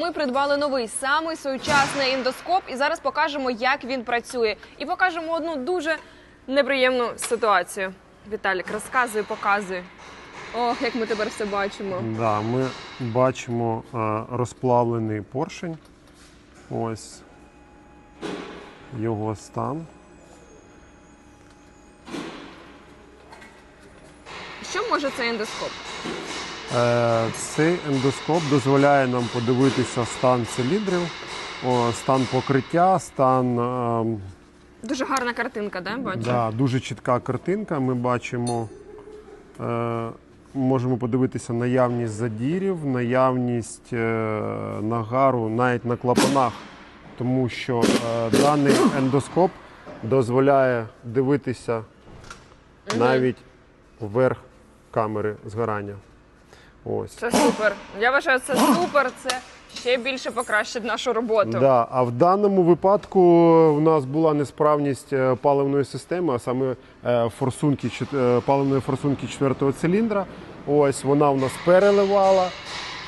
Ми придбали новий самий сучасний індоскоп і зараз покажемо, як він працює. І покажемо одну дуже неприємну ситуацію. Віталік, розказуй, показуй. Ох, як ми тепер все бачимо. Да, ми бачимо е, розплавлений поршень. Ось його стан. Що може цей індоскоп? Е, Цей ендоскоп дозволяє нам подивитися стан циліндрів, стан покриття, стан ем, Дуже гарна картинка, да? Бачу. Да, дуже чітка картинка. Ми бачимо, е, можемо подивитися наявність задірів, наявність е, нагару навіть на клапанах, тому що даний ендоскоп дозволяє дивитися навіть вверх камери згорання. Ось. Це супер. Я вважаю, це супер. Це ще більше покращить нашу роботу. Да, а в даному випадку у нас була несправність е, паливної системи, а саме е, форсунки, чет- е, паливної форсунки четвертого циліндра. Ось вона у нас переливала.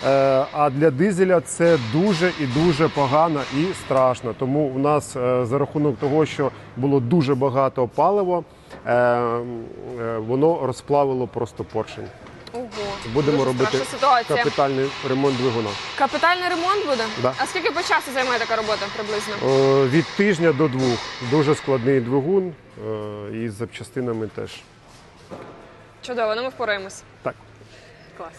Е, А для дизеля це дуже і дуже погано і страшно. Тому у нас е, за рахунок того, що було дуже багато палива, е, е, воно розплавило просто поршень. Ого. Будемо робити страшна ситуація. капітальний ремонт двигуна. Капітальний ремонт буде? Да. А скільки по часу займає така робота приблизно? Е, Від тижня до двох. Дуже складний двигун е, і з запчастинами теж. Чудово, ну ми впораємось. Так. Клас.